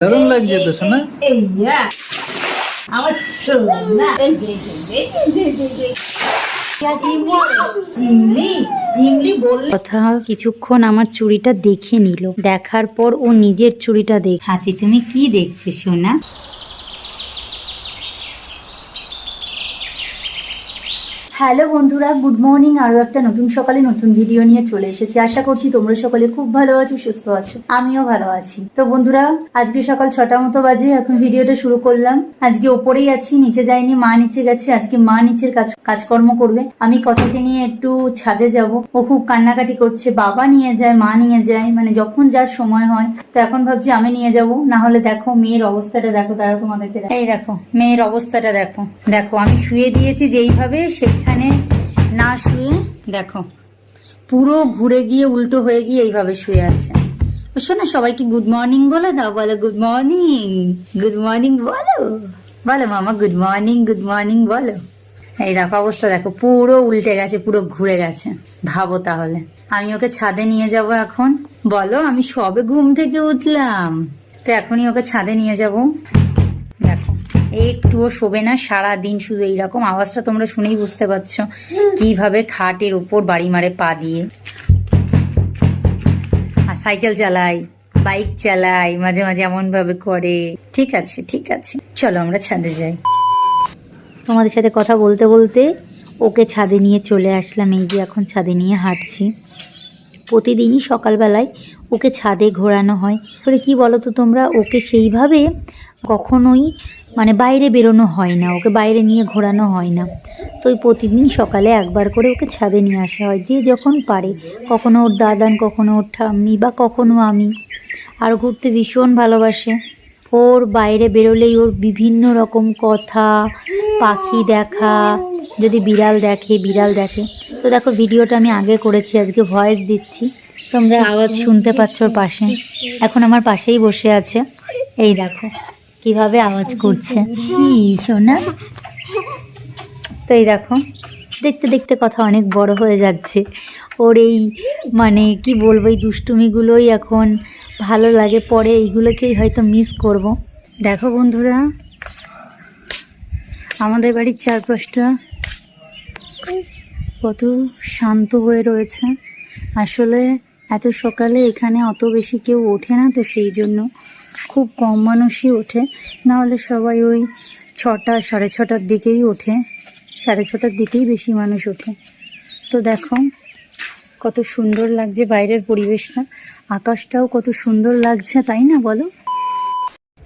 দারুণ লাগছে তো আমার সোনা। ইয়া, কথা কিছুক্ষণ আমার চুরিটা দেখে নিল দেখার পর ও নিজের চুড়িটা দেখ হাতে তুমি কি দেখছ সোনা হ্যালো বন্ধুরা, গুড মর্নিং। আরও একটা নতুন সকালে নতুন ভিডিও নিয়ে চলে এসেছি। আশা করছি তোমরা সকলে খুব ভালো আছো, সুস্থ আছো। আমিও ভালো আছি। তো বন্ধুরা, আজকে সকাল ছটা মতো বাজে, এখন ভিডিওটা শুরু করলাম। আজকে ওপরেই আছি, নিচে যাইনি, মা নিচে গেছে। আজকে মা নিচের কাজ কাজকর্ম করবে। আমি কথাকে নিয়ে একটু ছাদে যাব। ও খুব কান্নাকাটি করছে, বাবা নিয়ে যায়, মা নিয়ে যায় মানে যখন যার সময় হয়। তো এখন ভাবছি আমি নিয়ে যাব, না হলে দেখো মেয়ের অবস্থাটা দেখো, তারা তোমাদেরকে এই দেখো, মেয়ের অবস্থাটা দেখো। দেখো, আমি শুয়ে দিয়েছি যেইভাবে সেখানে না শুয়ে দেখো। পুরো ঘুরে গিয়ে উল্টো হয়ে গিয়ে এইভাবে শুয়ে আছে। ও শোনো সবাইকে গুড মর্নিং বলে দাও বলো গুড মর্নিং গুড মর্নিং বলো। বলো মামা গুড মর্নিং গুড মর্নিং বলো। এই দেখো অবস্থা দেখো পুরো উল্টে গেছে পুরো ঘুরে গেছে। ভাবো তাহলে। আমি ওকে ছাদে নিয়ে যাব এখন। বলো আমি সবে ঘুম থেকে উঠলাম। তো এখনই ওকে ছাদে নিয়ে যাব। দেখো। একটুও শোবে না সারা দিন শুধু এইরকম। আওয়াজটা তোমরা শুনেই বুঝতে পারছ কীভাবে খাটের উপর বাড়ি মারে পা দিয়ে। আর সাইকেল চালাই, বাইক চালাই, মাঝে মাঝে এমন ভাবে করে। ঠিক আছে ঠিক আছে। চলো আমরা ছাদে যাই। তোমাদের সাথে কথা বলতে বলতে ওকে ছাদে নিয়ে চলে আসলাম। এই যে এখন ছাদে নিয়ে হাঁটছি। প্রতিদিনই সকালবেলায় ওকে ছাদে ঘোরানো হয়। করে কি বলো তো তোমরা? ওকে সেইভাবে কখনোই মানে বাইরে বেরোনো হয় না, ওকে বাইরে নিয়ে ঘোরানো হয় না। তো ওই প্রতিদিন সকালে একবার করে ওকে ছাদে নিয়ে আসা হয়, যে যখন পারে। কখনো ওর দাদান, কখনো ওর ঠাম্মি বা কখনো আমি। আর ঘুরতে ভীষণ ভালোবাসে। ওর বাইরে বেরোলেই ওর বিভিন্ন রকম কথা, পাখি দেখা, যদি বিড়াল দেখে বিড়াল দেখে। তো দেখো, ভিডিওটা আমি আগে করেছি, আজকে ভয়েস দিচ্ছি। তোমরা আওয়াজ শুনতে পাচ্ছ ওর পাশে। এখন আমার পাশেই বসে আছে। এই দেখো। কীভাবে আওয়াজ করছে? কি শোনা তো এই দেখো, দেখতে দেখতে কথা অনেক বড় হয়ে যাচ্ছে। ওর এই মানে কি বলব, এই দুষ্টুমিগুলোই এখন ভালো লাগে, পরে এইগুলোকেই হয়তো মিস করব। দেখো বন্ধুরা, আমাদের বাড়ির চারপাশটা কত শান্ত হয়ে রয়েছে। আসলে এত সকালে এখানে অত বেশি কেউ ওঠে না তো সেই জন্য। খুব কম মানুষই ওঠে। না হলে সবাই ওই ছটা, সাড়ে ছটার দিকেই ওঠে। সাড়ে ছটার দিকেই বেশি মানুষ ওঠে। তো দেখো, কত সুন্দর লাগছে বাইরের পরিবেশটা। আকাশটাও কত সুন্দর লাগছে, তাই না বলো?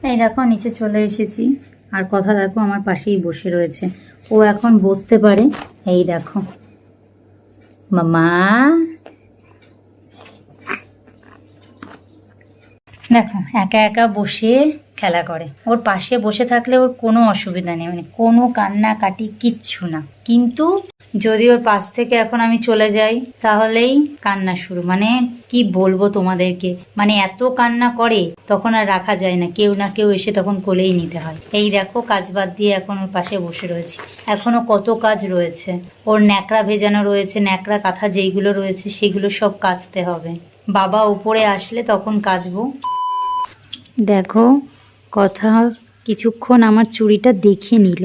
এই দেখো, নিচে চলে এসেছি। আর কথা দেখো, আমার পাশেই বসে রয়েছে। ও এখন বসতে পারে। এই দেখো। মামা! দেখো, একা একা বসে খেলা করে। ওর পাশে বসে থাকলে ওর কোনো অসুবিধা নেই মানে কোনো কান্নাকাটি কিচ্ছু না। কিন্তু যদি ওর পাশ থেকে এখন আমি চলে যাই, তাহলেই কান্না শুরু। মানে কি বলব তোমাদেরকে? মানে এত কান্না করে, তখন আর রাখা যায় না। কেউ না কেউ এসে তখন কোলেই নিতে হয়। এই দেখো, কাজ বাদ দিয়ে এখন ওর পাশে বসে রয়েছে। এখনও কত কাজ রয়েছে। ওর ন্যাকড়া ভেজানো রয়েছে, ন্যাকড়া কাঁথা যেইগুলো রয়েছে, সেগুলো সব কাচতে হবে। বাবা উপরে আসলে তখন কাচবো। দেখো কথা কিছুক্ষণ আমার চুড়িটা দেখে নিল।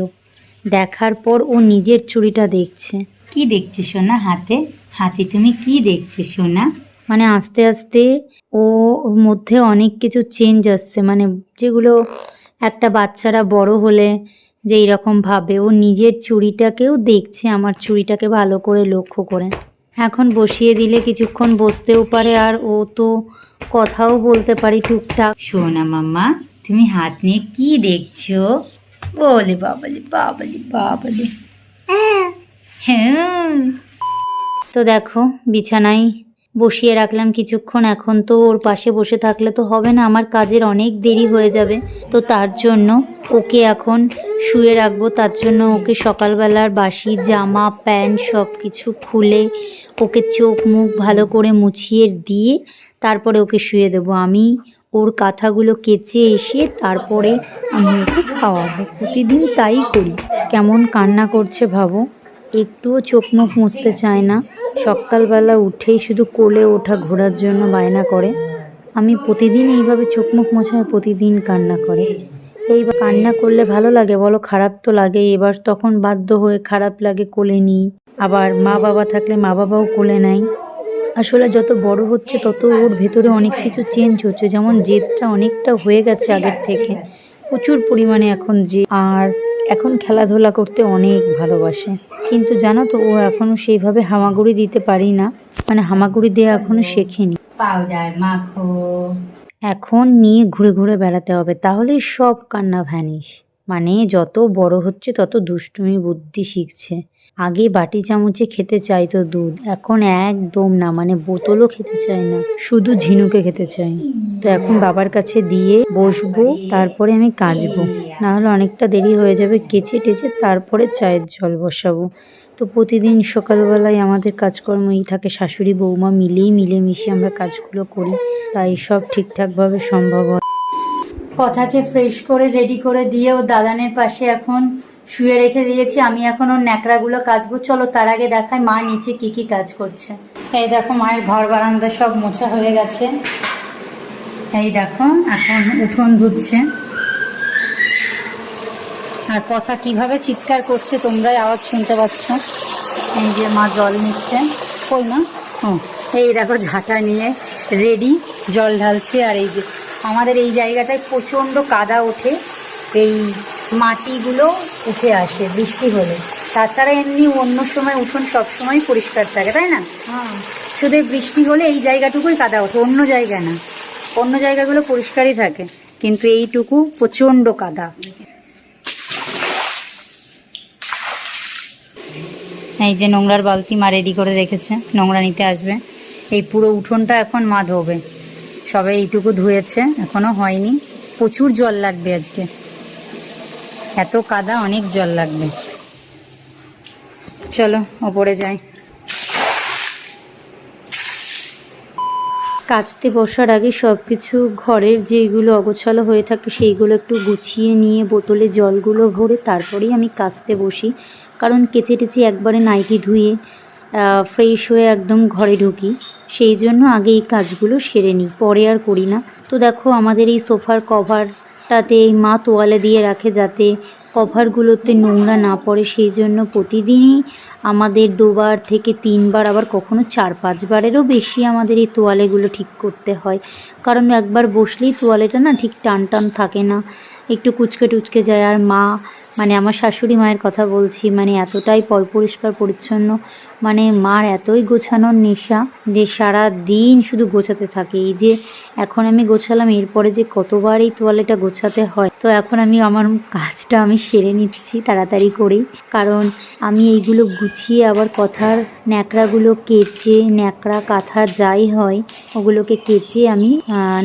দেখার পর ও নিজের চুড়িটা দেখছে। কি দেখছে সোনা হাতে? হাতে তুমি কি দেখছ সোনা? মানে আস্তে আস্তে ও ওর মধ্যে অনেক কিছু চেঞ্জ আসছে। মানে যেগুলো একটা বাচ্চারা বড় হলে যে এইরকম ভাবে ও নিজের চুড়িটাকেও দেখছে আমার চুড়িটাকে ভালো করে লক্ষ্য করে। এখন বসিয়ে দিলে কিছুক্ষণ বসতেও পারে আর ও তো কথাও বলতে পারি টুকটাক। শোনা মাম্মা তুমি হাত নিয়ে কি দেখছ? বলে বাবালি বাবালি বাবালি। হ্যাঁ। তো দেখো বিছানায় বসিয়ে রাখলাম কিছুক্ষণ। এখন তো ওর পাশে বসে থাকলে তো হবে না, আমার কাজের অনেক দেরি হয়ে যাবে। তো তার জন্য ওকে এখন শুয়ে রাখব। তার জন্য ওকে সকালবেলার বাসি, জামা, প্যান্ট সব কিছু খুলে ওকে চোখ মুখ ভালো করে মুছিয়ে দিয়ে তারপরে ওকে শুয়ে দেবো। আমি ওর কাঁথাগুলো কেচে এসে তারপরে আমি ওকে খাওয়াবো। প্রতিদিন তাই করি। কেমন কান্না করছে ভাবো। একটুও চোখ মুখ মুছতে চায় না। সকালবেলা উঠেই শুধু কোলে ওঠা ঘোরার জন্য বায়না করে। আমি প্রতিদিন এইভাবে চোখ মুখ মোছায় প্রতিদিন কান্না করে। এই কান্না করলে ভালো লাগে, বলো খারাপ তো লাগে এবার তখন বাধ্য হয়ে খারাপ লাগে কোলে নিই। আবার মা বাবা থাকলে মা বাবাও কোলে নেয়। আসলে যত বড় হচ্ছে তত ওর ভেতরে অনেক কিছু চেঞ্জ হচ্ছে। যেমন জেদটা অনেকটা হয়ে গেছে আগের থেকে। প্রচুর পরিমাণে এখন যে আর এখন খেলাধুলা করতে অনেক ভালোবাসে। কিন্তু জানো তো ও এখনও সেইভাবে হামাগুড়ি দিতে পারি না। মানে হামাগুড়ি দিয়ে এখনও শেখেনি। পাউডার মাখো। এখন নিয়ে ঘুরে ঘুরে বেড়াতে হবে তাহলেই সব কান্না ভ্যানিস মানে যত বড় হচ্ছে তত দুষ্টুমি বুদ্ধি শিখছে। আগে বাটি চামচে খেতে চাইতো দুধ, এখন একদম না মানে বোতলও খেতে চায় না, শুধু ঝিনুকে খেতে চায় তো এখন বাবার কাছে দিয়ে বসবো, তারপরে আমি কাচবো, নাহলে অনেকটা দেরি হয়ে যাবে, কেচে টেচে তারপরে চায়ের জল বসাবো। তো প্রতিদিন সকালবেলায় আমাদের কাজকর্মই থাকে, শাশুড়ি, বৌমা মিলেই মিলেমিশে আমরা কাজগুলো করি, তাই সব ঠিকঠাকভাবে সম্ভব হয়। কথাকে ফ্রেশ করে, রেডি করে দিয়ে ও দাদানের পাশে এখন শুয়ে রেখে দিয়েছি আমি এখন ওর ন্যাকড়াগুলো কাচবো। চলো তার আগে দেখাই মা নিচে কি কি কাজ করছে। এই দেখো মায়ের ঘর বারান্দা সব মোছা হয়ে গেছে। এই দেখো এখন উঠোন ধুচ্ছে। আর কথা কীভাবে চিৎকার করছে তোমরাই আওয়াজ শুনতে পাচ্ছ। এই যে মা জল নিচ্ছে। কই মা? ও। এই দেখো ঝাঁটা নিয়ে রেডি জল ঢালছে। আর এই যে আমাদের এই জায়গাটায় প্রচণ্ড কাদা ওঠে। এই মাটিগুলো উঠে আসে বৃষ্টি হলে। তাছাড়া এমনি অন্য সময় উঠোন সবসময় পরিষ্কার থাকে তাই না? শুধু বৃষ্টি হলে এই জায়গাটুকুই কাদা ওঠে অন্য জায়গা না। অন্য জায়গাগুলো পরিষ্কারই থাকে কিন্তু এইটুকু প্রচণ্ড কাদা। এই যে নোংরার বালতি মা রেডি করে রেখেছে নোংরা নিতে আসবে। এই পুরো উঠোনটা এখন মা ধোবে। সবে এইটুকু ধুয়েছে এখনও হয়নি। প্রচুর জল লাগবে আজকে। এত কাদা, অনেক জল লাগবে। চলো, ওপরে যাই। কাচতে বসার আগে সব কিছু ঘরের যেগুলো অগোছালো হয়ে থাকে, সেইগুলো একটু গুছিয়ে নিয়ে বোতলে জলগুলো ভরে তারপরেই আমি কাচতে বসি। কারণ কেচে টেচে একবারে নাইটি ধুয়ে ফ্রেশ হয়ে একদম ঘরে ঢুকি। সেই জন্য আগে এই কাজগুলো সেরে নিই, পরে আর করি না। তো দেখো, আমাদের এই সোফার কভারটাতে এই মা তোয়ালে দিয়ে রাখে যাতে কভারগুলোতে নোংরা না পড়ে। সেই জন্য প্রতিদিনই আমাদের দুবার থেকে তিনবার, আবার কখনো চার, পাঁচবারেরও বেশি আমাদের এই তোয়ালেগুলো ঠিক করতে হয়। কারণ একবার বসলেই তোয়ালেটা না ঠিক টান টান থাকে না। একটু কুচকে টুচকে যায়, আর মা মানে আমার শাশুড়ি মায়ের কথা বলছি মানে এতটাই পরিষ্কার পরিচ্ছন্ন মানে মার এতই গোছানোর নেশা যে সারা দিন শুধু গোছাতে থাকে। এই যে এখন আমি গোছালাম, এরপরে যে কতবার এই তোয়ালেটা গোছাতে হয়, তো এখন আমি আমার কাজটা আমি সেরে নিচ্ছি তাড়াতাড়ি করেই। কারণ আমি এইগুলো গুছিয়ে আবার কথার ন্যাকড়াগুলো কেচে, ন্যাকড়া, কাঁথা যাই হয়, ওগুলোকে কেচে আমি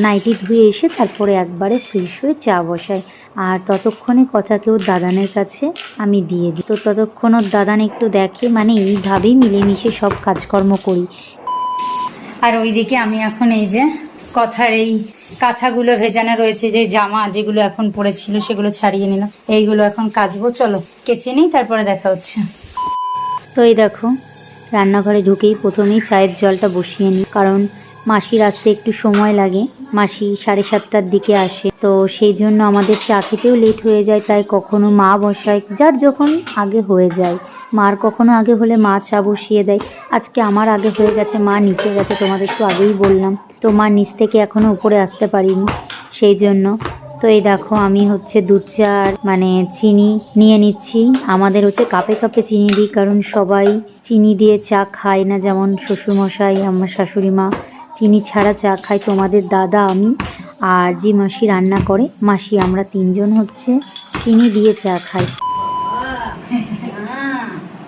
নাইটি ধুয়ে এসে তারপরে একবারে ফ্রেশ হয়ে চা বসাই। আর ততক্ষণে কথাকে ওর দাদানের কাছে আমি দিয়ে দিই। তো ততক্ষণ ওর দাদান একটু দেখে মানে এইভাবেই মিলেমিশে সব কাজকর্ম করি। আর ওইদিকে আমি এখন এই যে কথার এই কাঁথাগুলো ভেজানো রয়েছে, যে জামা যেগুলো এখন পড়েছিল সেগুলো ছাড়িয়ে নিলাম। এইগুলো এখন কাচবো, চলো কেচে নিই, তারপরে দেখা হচ্ছে। তো এই দেখো, রান্নাঘরে ঢুকেই প্রথমেই চায়ের জলটা বসিয়ে নিই, কারণ মাসির আসতে একটু সময় লাগে। মাসি সাড়ে সাতটার দিকে আসে। তো সেই জন্য আমাদের চা খেতেও লেট হয়ে যায়, তাই কখনো মা বসায়, যার যখন আগে হয়ে যায়। মার কখনো আগে হলে মা চা বসিয়ে দেয়। আজকে আমার আগে হয়ে গেছে, মা নিচে গেছে, তোমাদের একটু আগেই বললাম। তো মা নিচ থেকে এখনও উপরে আসতে পারিনি, সেই জন্য। তো এই দেখো, আমি হচ্ছে দুধ চা আর মানে চিনি নিয়ে নিচ্ছি। আমাদের হচ্ছে কাপে কাপে চিনি দিই, কারণ সবাই চিনি দিয়ে চা খায় না যেমন শ্বশুরমশাই আমার শাশুড়ি মা চিনি ছাড়া চা খায় তোমাদের দাদা আমি। আর যে মাসি রান্না করে মাসি আমরা তিনজন হচ্ছে চিনি দিয়ে চা খাই।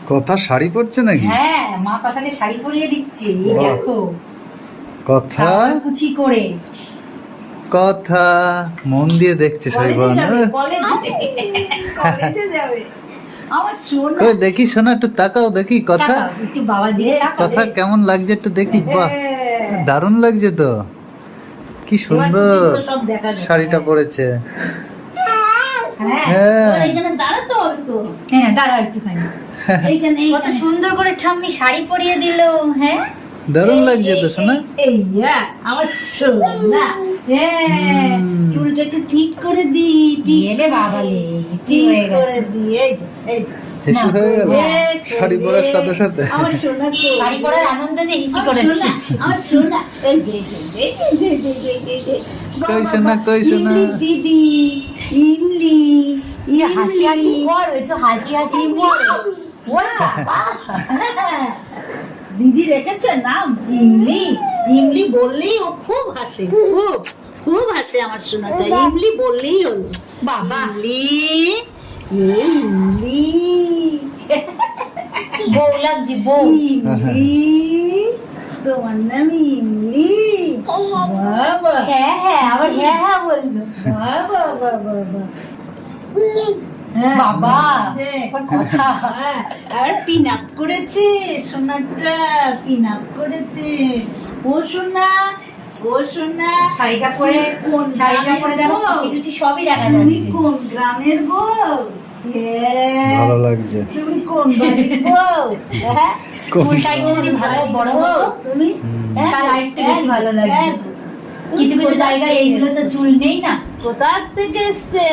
কথা শাড়ি পরছে নাকি? হ্যাঁ মা কথাকে শাড়ি পরিয়ে দিচ্ছে এই দেখো। কথা? কুচি করে। কথা? মন দিয়ে দেখছে শাড়ি কলেজে পরানো। যাবে কলেজে। কলেজে যাবে। সোনা কই দেখি শোনা একটু তাকাও দেখি কথা। কথা কেমন লাগছে একটু দেখি বাহ হ্যাঁ। দারুণ লাগছে তো কি সুন্দর। শাড়িটা পরেছে হ্যাঁ হ্যাঁ। হ্যাঁ সুন্দর করে ঠাম্মি শাড়ি পরিয়ে দিল হ্যাঁ দারুণ লাগছে তো সোনা এই ইয়া, আমার সোনা হ্যাঁ। চুলটা একটু ঠিক করে দি ঠিক বাবা ঠিক করে দি এই। হয়ে গেল? তো, শাড়ি পরার সাথে সাথে? আমার সোনা কই? শাড়ি পরার আনন্দে যে হিসি করে আমার সোনা এই যে, যে, যে, যে, যে, এই যে, এই যে। কই সোনা, কই সোনা? দিদি ইমলি হাসি হাসি তো দিদি রেখেছে নাম ইমলি। ইমলি বললেই ও খুব হাসে খুব খুব হাসে আমার সোনাটা। ইমলি বললেই হলো। বাবা ইমলি লাগছে বউ ইমলি তোমার নাম ইমলি। বাবা। হ্যাঁ হ্যাঁ আবার হ্যাঁ হ্যাঁ বলল। বাবা বাবা বাবা। হ্যাঁ, বাবা কথা। আর পিন আপ করেছে সোনাটা পিন আপ করেছে। শাড়িটা পরে কোন শাড়িটা পরে দেখো কুচি সবই দেখা তুমি কোন গ্রামের গো হ্যাঁ, ভালো লাগছে। তুমি কোন বাড়ির গো হ্যাঁ? কোন যদি ভালো বড় হতো তুমি? হ্যাঁ, তাহলে আরেকটু বেশি ভালো। হ্যাঁ, কিছু কিছু জায়গায় এইগুলো তো চুল নেই না? কোথা থেকে এসছে?